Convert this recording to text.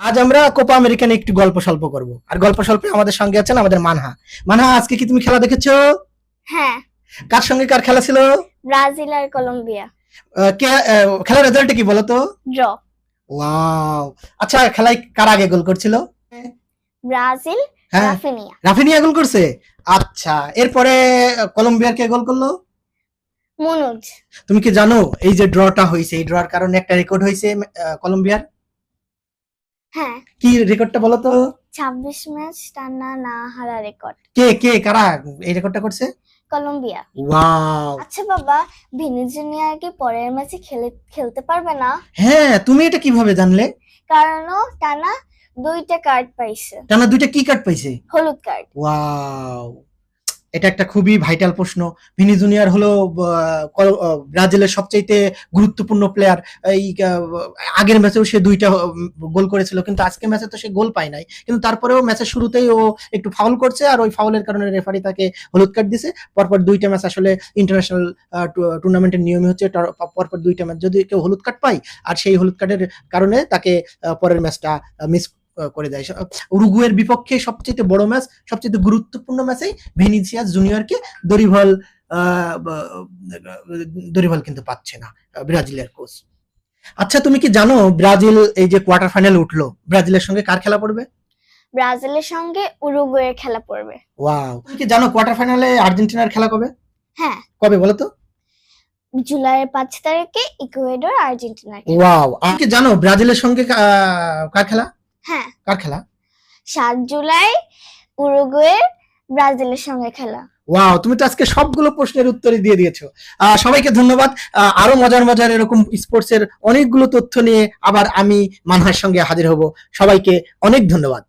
আজ আমরা Copa American একটু গল্প স্বল্প করব। আর গল্প স্বল্পে আমাদের সঙ্গে আছেন আমাদের মানহা। মানহা আজকে কি তুমি খেলা দেখেছ? হ্যাঁ। কার সঙ্গে কার খেলা ছিল? ব্রাজিল আর কলম্বিয়া। কে খেলার রেজাল্ট কি বলো তো? ড্র। ওয়াও। আচ্ছা খেলায় কার আগে গোল করছিল? ব্রাজিল হ্যাঁ। রাফিনিয়া। রাফিনিয়া গোল করছে? আচ্ছা এরপরে কলম্বিয়ার কে গোল করল? মনোজ। তুমি কি জানো এই যে ড্রটা হয়েছে এই ড্রর কারণে একটা রেকর্ড হয়েছে কলম্বিয়ার? হ্যাঁ। কি রেকর্ডটা বলো তো? ছাব্বিশ ম্যাচ টানা না হারা রেকর্ড কে কে কারা এই রেকর্ডটা করছে? কলম্বিয়া। ওয়াও আচ্ছা বাবা ভেনেজুয়েলা কি পরের ম্যাচে খেলে খেলতে পারবে না? হ্যাঁ তুমি এটা কীভাবে জানলে? কারণ ও টানা দুইটা কার্ড পাইছে। টানা দুইটা কি কার্ড পাইছে? হলুদ কার্ড ওয়াও এটা একটা খুবই ভাইটাল প্রশ্ন। ভিনি জুনিয়র হলো ব্রাজিলের সবচাইতে গুরুত্বপূর্ণ প্লেয়ার এই আগের ম্যাচেও সে দুইটা গোল করেছিল, কিন্তু আজকে ম্যাচে তো সে গোল পায় নাই। কিন্তু তারপরেও ম্যাচের শুরুতেই ও একটু ফাউল করছে, আর ওই ফাউলের কারণে রেফারি তাকে হলুদ কার্ড দিছে। পরপর দুইটা ম্যাচ আসলে ইন্টারন্যাশনাল টুর্নামেন্টের নিয়মই হচ্ছে পরপর দুইটা ম্যাচ যদি কেউ হলুদ কার্ড পায়, আর সেই হলুদ কার্ডের কারণে তাকে পরের ম্যাচটা মিস করে দেয়। উরুগুয়ের বিপক্ষে সবচেয়ে বড় ম্যাচ সবচেয়ে গুরুত্বপূর্ণ ম্যাচেই ভেনিসিয়াস জুনিয়রকে দরিভাল ব- কিন্তু পাচ্ছে না ব্রাজিলের কোচ। আচ্ছা তুমি কি জানো ব্রাজিল এই যে কোয়ার্টার ফাইনাল উঠল? ব্রাজিলের সঙ্গে কার খেলা পড়বে? ব্রাজিলের সঙ্গে উরুগুয়ের খেলা পড়বে। ওয়াও। তুমি কি জানো কোয়ার্টার ফাইনালে আর্জেন্টিনার খেলা কবে? হ্যাঁ। কবে বলো তো? জুলাইয়ের পাঁচ তারিখে ইকুয়েডর আর্জেন্টিনা ওয়াও। কি জানো ব্রাজিলের সঙ্গে কার খেলা? হ্যাঁ। কার খেলা? সাত জুলাই উরুগুয়ের ব্রাজিলের সঙ্গে খেলা। ওয়াও তুমি তো আজকে সবগুলো প্রশ্নের উত্তরই দিয়ে দিয়েছ। আহ, সবাইকে ধন্যবাদ। আহ, আরও মজার মজার এরকম স্পোর্টসের অনেকগুলো তথ্য নিয়ে আবার আমি মানহার সঙ্গে হাজির হব। সবাইকে অনেক ধন্যবাদ।